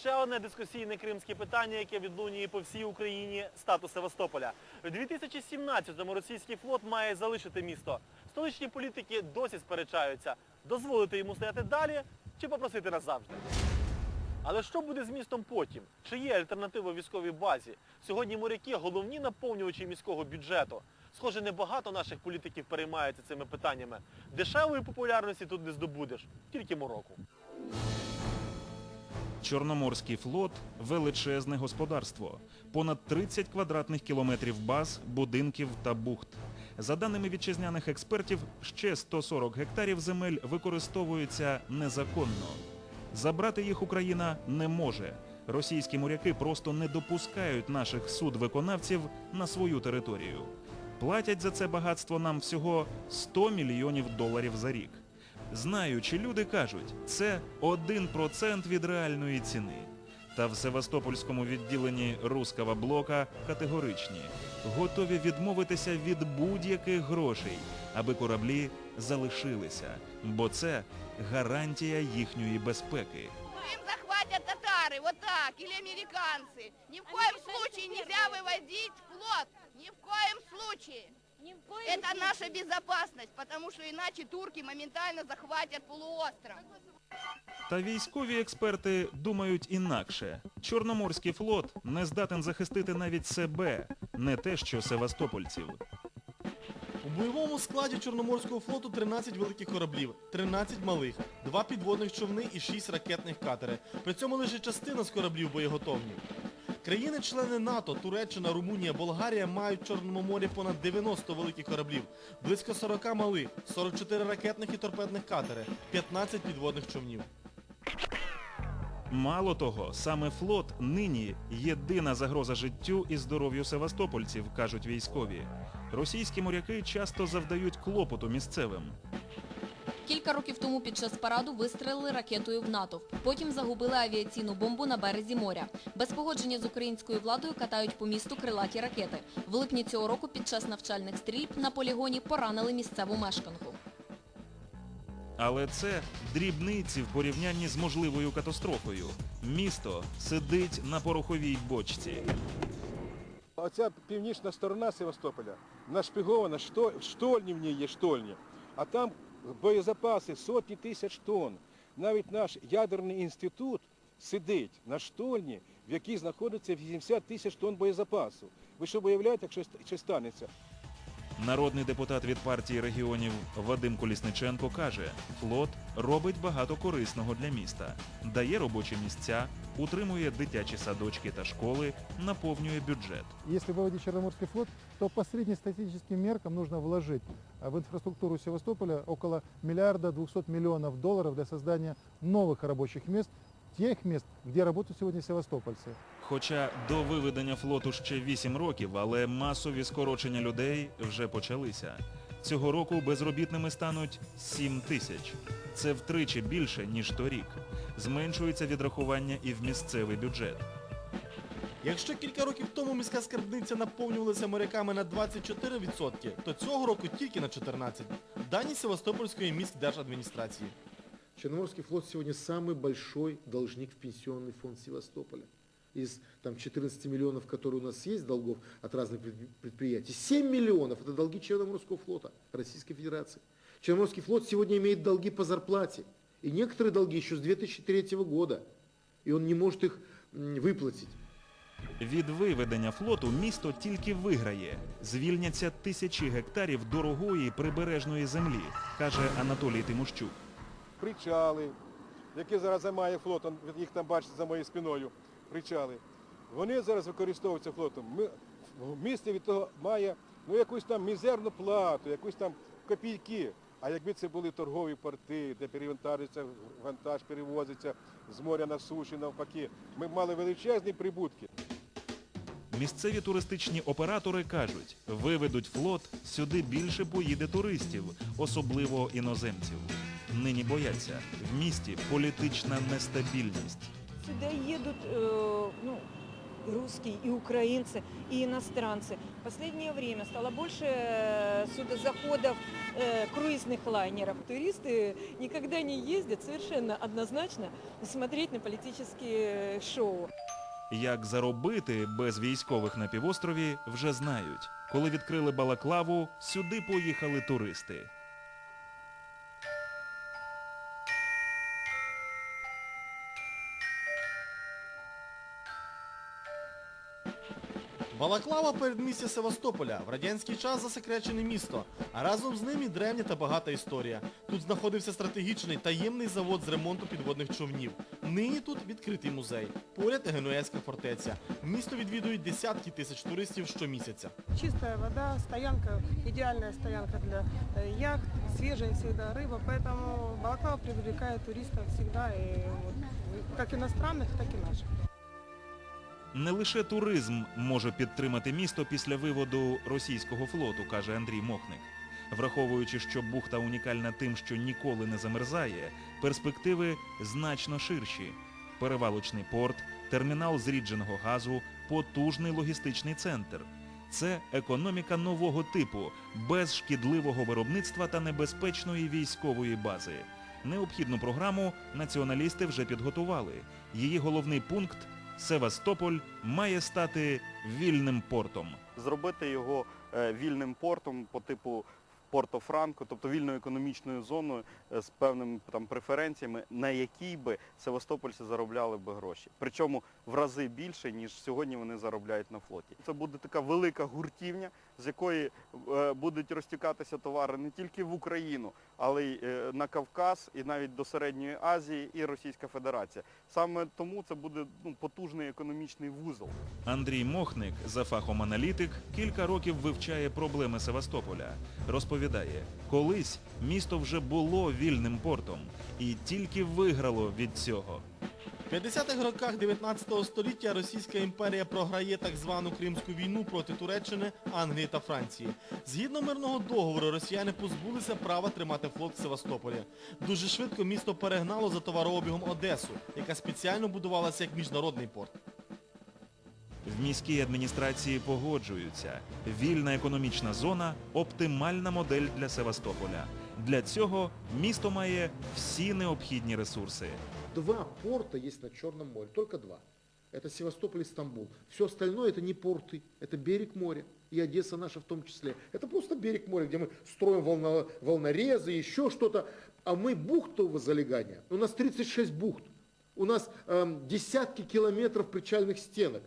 ще одне дискусійне кримське питання, яке відлунює по всій Україні статус Севастополя. У 2017-му російський флот має залишити місто. Столичні політики досі сперечаються, дозволити йому стояти далі чи попросити назавжди. Але що буде з містом потім? Чи є альтернатива військовій базі? Сьогодні моряки головні наповнювачі міського бюджету. Схоже, небагато наших політиків переймаються цими питаннями. Дешевої популярності тут не здобудеш, тільки мороку. Чорноморський флот величезне господарство. Понад 30 квадратних кілометрів баз, будинків та бухт. За даними вітчизняних експертів, ще 140 гектарів земель використовуються незаконно. Забрати їх Україна не може. Російські моряки просто не допускають наших судвиконавців на свою територію. Платять за це багатство нам всього 100 мільйонів доларів за рік Знаючи люди кажуть, це 1% від реальної ціни. Та в Севастопольському відділенні руского блока категоричні, готові відмовитися від будь-яких грошей, аби кораблі залишилися, бо це гарантія їхньої безпеки. Крым захватят татары, вот так, или американцы. Ни в коем случае нельзя выводить флот. Ни в коем случае. Это наша безопасность, потому что иначе турки моментально захватят полуостров. Та військові експерти думають інакше. Чорноморський флот не здатен захистити навіть себе, не те що севастопольців. У бойовому складі Чорноморського флоту 13 великих кораблів, 13 малих, 2 підводних човни і 6 ракетних катери. При цьому лише частина з кораблів боєготовні. Країни-члени НАТО, Туреччина, Румунія, Болгарія мають в Чорному морі понад 90 великих кораблів, близько 40 малих, 44 ракетних і торпедних катери, 15 підводних човнів. Мало того, саме флот нині єдина загроза життю і здоров'ю севастопольців, кажуть військові. Російські моряки часто завдають клопоту місцевим. Кілька років тому під час параду вистрелили ракетою в натовп. Потім загубили авіаційну бомбу на березі моря. Без погодження з українською владою катають по місту крилаті ракети. В липні цього року під час навчальних стрільб на полігоні поранили місцеву мешканку. Але це дрібниці в порівнянні з можливою катастрофою. Місто сидить на пороховій бочці. Оця північна сторона Севастополя нашпигована, штольні в ній є штольні, а там боєзапаси сотні тисяч тонн. Навіть наш ядерний інститут сидить на штольні, в якій знаходиться 80 тисяч тонн боєзапасу. Ви що уявляєте, якщо ст- що станеться? Народний депутат від партії регіонів Вадим Колісниченко каже, флот робить багато корисного для міста, дає робочі місця, утримує дитячі садочки та школи, наповнює бюджет. Если выводить Черноморский флот, то по среднестатистическим меркам нужно вложить а, в инфраструктуру Севастополя около миллиарда 200 миллионов долларов для создания новых рабочих мест, тех мест, где работают сегодня севастопольцы. Хоча до виведення флоту ще 8 років, але масові скорочення людей вже почалися. Цього року безробітними стануть 7 тисяч. Це втричі більше, ніж торік. Зменшується відрахування і в місцевий бюджет. Якщо кілька років тому міська скарбниця наповнювалася моряками на 24%, то цього року тільки на 14%. Дані Севастопольської міськдержадміністрації. Черноморский флот сегодня самый большой должник в пенсионный фонд Севастополя. Из там, 14 миллионов, которые у нас есть долгов от разных предпри- предприятий, 7 миллионов это долги Черноморского флота Российской Федерации. Черноморский флот сегодня имеет долги по зарплате. И некоторые долги еще с 2003 года. И он не может их м, выплатить. Від виведення флоту місто тільки виграє. Звільняться тисячі гектарів дорогої прибережної землі, каже Анатолій Тимощук. Причали, які зараз займає флот, он- їх там бачите за моєю спиною, причали. Вони зараз використовуються флотом. Ми, місті від того має ну, якусь там мізерну плату, якусь там копійки. А якби це були торгові порти, де перевантажується вантаж, перевозиться з моря на суші, навпаки, ми б мали величезні прибутки. Місцеві туристичні оператори кажуть, виведуть флот, сюди більше поїде туристів, особливо іноземців Нині бояться, в місті політична нестабільність. Сюда едут, э, ну, и русские, и украинцы, и иностранцы. В последнее время стало больше э, судозаходов э, круизных лайнеров. Туристы никогда не ездят совершенно однозначно смотреть на политические э, шоу. Як заробити без військових на півострові, вже знають. Коли відкрили Балаклаву, сюди поїхали туристи. Балаклава передмістя Севастополя. В радянський час засекречене місто, а разом з ним і древня та багата історія. Тут знаходився стратегічний таємний завод з ремонту підводних човнів. Нині тут відкритий музей. Поряд Генуезька фортеця. Місто відвідують десятки тисяч туристів щомісяця. Чистая вода, стоянка, идеальная стоянка для э, яхт, свежая всегда рыба, поэтому Балаклава привлекает туристов всегда, и вот, и как иностранных, так и наших. Не лише туризм може підтримати місто після виводу російського флоту, каже Андрій Мохник. Враховуючи, що бухта унікальна тим, що ніколи не замерзає, перспективи значно ширші. Перевалочний порт, термінал зрідженого газу, потужний логістичний центр. Це економіка нового типу, без шкідливого виробництва та небезпечної військової бази. Необхідну програму націоналісти вже підготували. Її головний пункт Севастополь має стати вільним портом. зробити його е, вільним портом по типу Порто-Франко, тобто вільною економічною зоною е, з певними там преференціями, на якій би севастопольці заробляли би гроші. Причому в рази більше, ніж сьогодні вони заробляють на флоті. Це буде така велика гуртівня, з якої е, будуть розтікатися товари не тільки в Україну, але й е, на Кавказ і навіть до Середньої Азії і Російська Федерація. Саме тому це буде ну, потужний економічний вузол. Андрій Мохник, за фахом аналітик, кілька років вивчає проблеми Севастополя. Розповідає, колись місто вже було вільним портом і тільки виграло від цього. В 50-х роках 19 століття Російська імперія програє так звану Кримську війну проти Туреччини, Англії та Франції. Згідно мирного договору, росіяни позбулися права тримати флот в Севастополі. Дуже швидко місто перегнало за товарообігом Одесу, яка спеціально будувалася як міжнародний порт. В міській адміністрації погоджуються. Вільна економічна зона оптимальна модель для Севастополя. Для цього місто має всі необхідні ресурси. Два порта есть на Черном море, только два. Это Севастополь и Стамбул. Все остальное это не порты, это берег моря. И Одесса наша в том числе. Это просто берег моря, где мы строим волно- волнорезы, еще что-то. А мы бухтового залегания. У нас 36 бухт. У нас эм, десятки километров причальных стенок.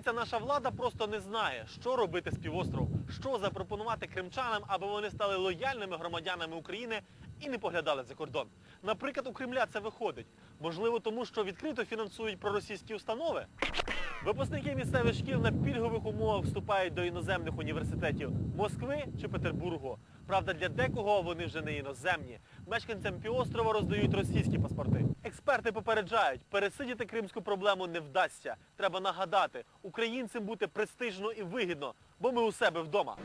Здається, наша влада просто не знає, що робити з півостровом, що запропонувати кримчанам, аби вони стали лояльними громадянами України і не поглядали за кордон. Наприклад, у Кремля це виходить. Можливо, тому що відкрито фінансують проросійські установи. Випускники місцевих шкіл на пільгових умовах вступають до іноземних університетів Москви чи Петербургу. Правда, для декого вони вже не іноземні. Мешканцям півострова роздають російські паспорти. Експерти попереджають, пересидіти кримську проблему не вдасться. Треба нагадати, українцям бути престижно і вигідно, бо ми у себе вдома.